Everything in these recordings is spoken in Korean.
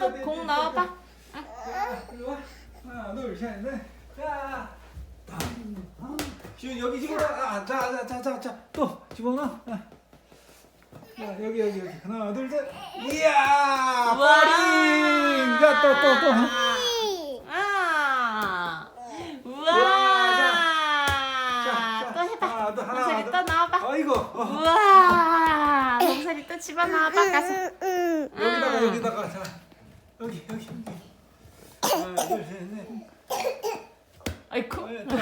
또공 와. 하나, 둘, 셋, 넷. 자. 시윤 여기 집어넣어. 아, 자, 자, 자, 자, 자. 또 집어넣어. 아. 자, 여기, 여기, 여기. 하나, 둘, 셋. 이야! 버링! 자, 또, 또, 또. 아. 우와. 자, 또 해봐. 하나, 더, 하나, 동설이 더. 또 넣어봐. 아이고. 어. 우와. 동설이 또 집어넣어봐 가서. 여기다가, 음. 여기다가. 자. 여기, 여기, 여기. 하나, 둘, 셋, 넷. 아이쿠. 어, 또.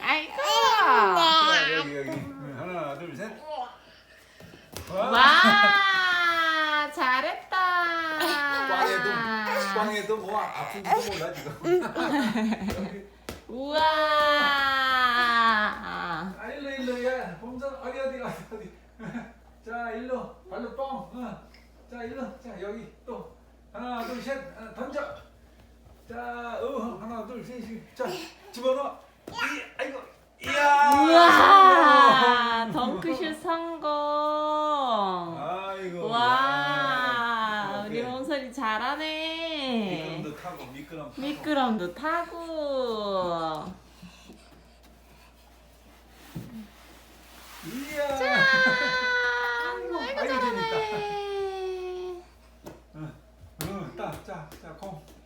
아이고. 자, 여기, 여기. 하나, 둘, 셋. 와. 잘했다. 빵에도 뭐 아픈지도 몰라 지금. 여기. 우와. 아 일로 일로 야 범선 어디 어디 가 어디. 자 일로 발로 뻥. 어. 자 일로 자 여기 또 둘셋 어, 던져. 자 어, 하나 둘 셋. 자 집어넣어. 이 아이고. 이야. 우와. 덩크슛 성공. 아이고. 와. 우리. 몽설이 잘하네. 미끄럼도 타고 미끄럼. 타고. 미끄럼도 타고. 이야. 짠. 아이고, 아이고 아이고, 잘하네. 어, 어, 자, 자, 자, 공.